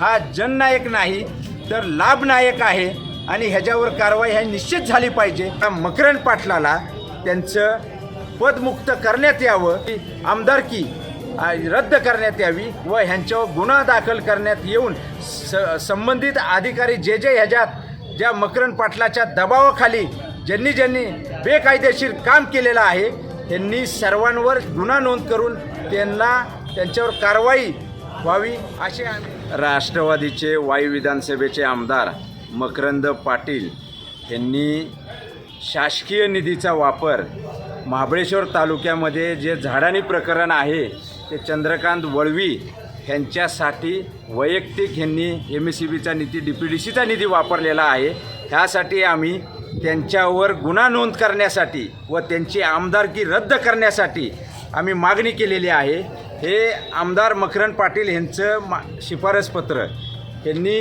हा जननायक नाही तर लाभनायक आहे आणि ह्याच्यावर कारवाई ह्या निश्चित झाली पाहिजे. त्या मकरण पाटलाला त्यांचं पदमुक्त करण्यात यावं ही आमदारकी रद्द करण्यात यावी व ह्यांच्यावर गुन्हा दाखल करण्यात येऊन स संबंधित अधिकारी जे जे ह्याच्यात ज्या मकरण पाटलाच्या दबावाखाली ज्यांनी ज्यांनी बेकायदेशीर काम केलेलं आहे त्यांनी सर्वांवर गुन्हा नोंद करून त्यांना त्यांच्यावर कारवाई व्हावी असे आम्ही राष्ट्रवादीचे वायू विधानसभेचे आमदार मकरंद पाटील यांनी शासकीय निधीचा वापर महाबळेश्वर तालुक्यामध्ये जे झाडानी प्रकरण आहे ते चंद्रकांत वळवी ह्यांच्यासाठी वैयक्तिक ह्यांनी एम एस सी बीचा निधी डी पी डी सीचा निधी वापरलेला आहे. ह्यासाठी आम्ही त्यांच्यावर गुन्हा नोंद करण्यासाठी व त्यांची आमदारकी रद्द करण्यासाठी आम्ही मागणी केलेली आहे. हे आमदार मकरंद पाटील यांचं मा शिफारसपत्र. यांनी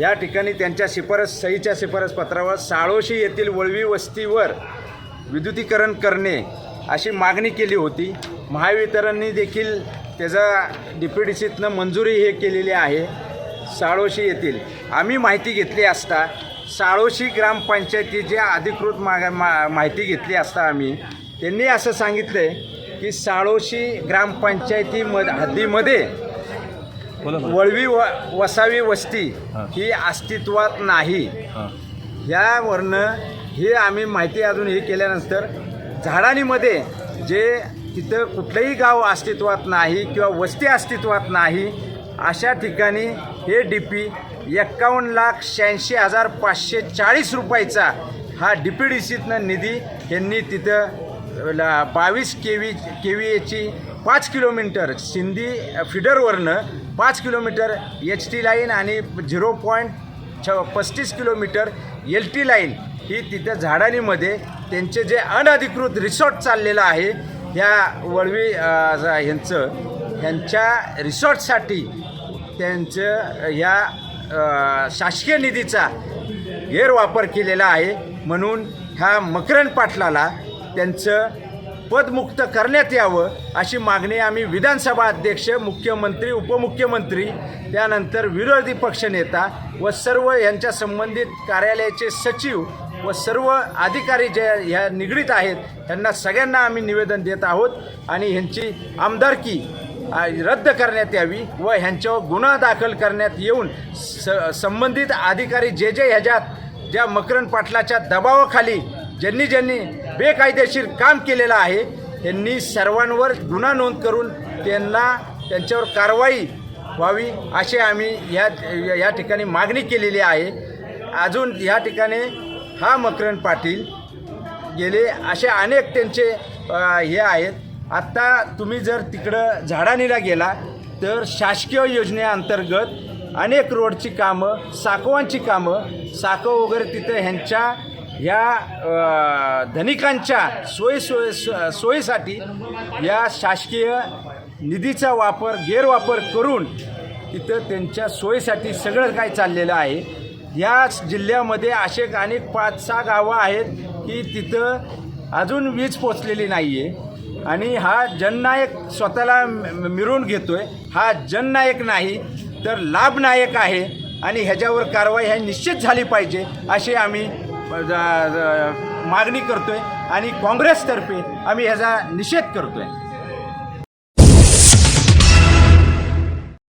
या ठिकाणी त्यांच्या शिफारस सहीच्या शिफारसपत्रावर साळोशी येथील वळवी वस्तीवर विद्युतीकरण करणे अशी मागणी केली होती. महावितरणनी देखील त्याचा डी डी सीतनं मंजुरी हे केलेली आहे साळोशी येथील. आम्ही माहिती घेतली असता साळोशी ग्रामपंचायतीची अधिकृत माग मा माहिती घेतली असता आम्ही त्यांनी असं सांगितलं आहे की साळोशी ग्रामपंचायतीमध हद्दीमध्ये. वळवी व वसावी वस्ती हां. अस्तित्वात नाही यावरनं हे आम्ही माहिती अजून हे केल्यानंतर झाडाणीमध्ये जे तिथं कुठलंही गाव अस्तित्वात नाही किंवा वस्ती अस्तित्वात नाही अशा ठिकाणी हे डी पी एक्कावन्न लाख शहाऐंशी हजार पाचशे चाळीस रुपयाचा हा डी पी डी सीतनं निधी यांनी तिथं बावीस के व्ही के व्ही एची पाच किलोमीटर सिंधी फिडरवरनं पाच किलोमीटर एच टी लाईन आणि झिरो पॉईंट छ पस्तीस किलोमीटर एल टी लाईन ही तिथं झाडाणीमध्ये त्यांचे जे अनधिकृत रिसॉर्ट चाललेलं आहे ह्या वळवी ह्यांचं ह्यांच्या रिसॉर्टसाठी त्यांचं ह्या शासकीय निधीचा गैरवापर केलेला आहे. म्हणून ह्या मकरंद पाटलाला त्यांचं पदमुक्त करण्यात यावं अशी मागणी आम्ही विधानसभा अध्यक्ष मुख्यमंत्री उपमुख्यमंत्री त्यानंतर विरोधी पक्षनेता व सर्व यांच्या संबंधित कार्यालयाचे सचिव व सर्व अधिकारी जे ह्या निगडीत आहेत त्यांना सगळ्यांना आम्ही निवेदन देत आहोत आणि ह्यांची आमदारकी रद्द करण्यात यावी व ह्यांच्यावर गुन्हा दाखल करण्यात येऊन स संबंधित अधिकारी जे जे ह्याच्यात ज्या मकरंद पाटलाच्या दबावाखाली ज्यांनी ज्यांनी बेकायदेशीर काम केलेलं आहे त्यांनी सर्वांवर गुन्हा नोंद करून त्यांना त्यांच्यावर कारवाई व्हावी असे आम्ही या या ठिकाणी मागणी केलेली आहे. अजून या ठिकाणी हा मकरंद पाटील गेले असे अनेक त्यांचे हे आहेत. आत्ता तुम्ही जर तिकडं झाडानीला गेला तर शासकीय योजनेअंतर्गत अनेक रोडची कामं साकवांची कामं साकव वगैरे तिथं ह्यांच्या या धनिकांच्या सोयी सोय सो- सोयीसाठी या शासकीय निधीचा वापर गैरवापर करून तिथं त्यांच्या सोयीसाठी सगळं काय चाललेलं आहे. याच जिल्ह्यामध्ये असे अनेक पाच सहा गावं आहेत की तिथं अजून वीज पोचलेली नाही आहे आणि हा जननायक स्वतःला मिरवून घेतो आहे हा जननायक नाही तर लाभनायक आहे. आणि ह्याच्यावर कारवाई ह्या निश्चित झाली पाहिजे असे आम्ही अ, ज- ज- मागणी करतोय आणि काँग्रेसतर्फे आम्ही ह्याचा निषेध करतोय.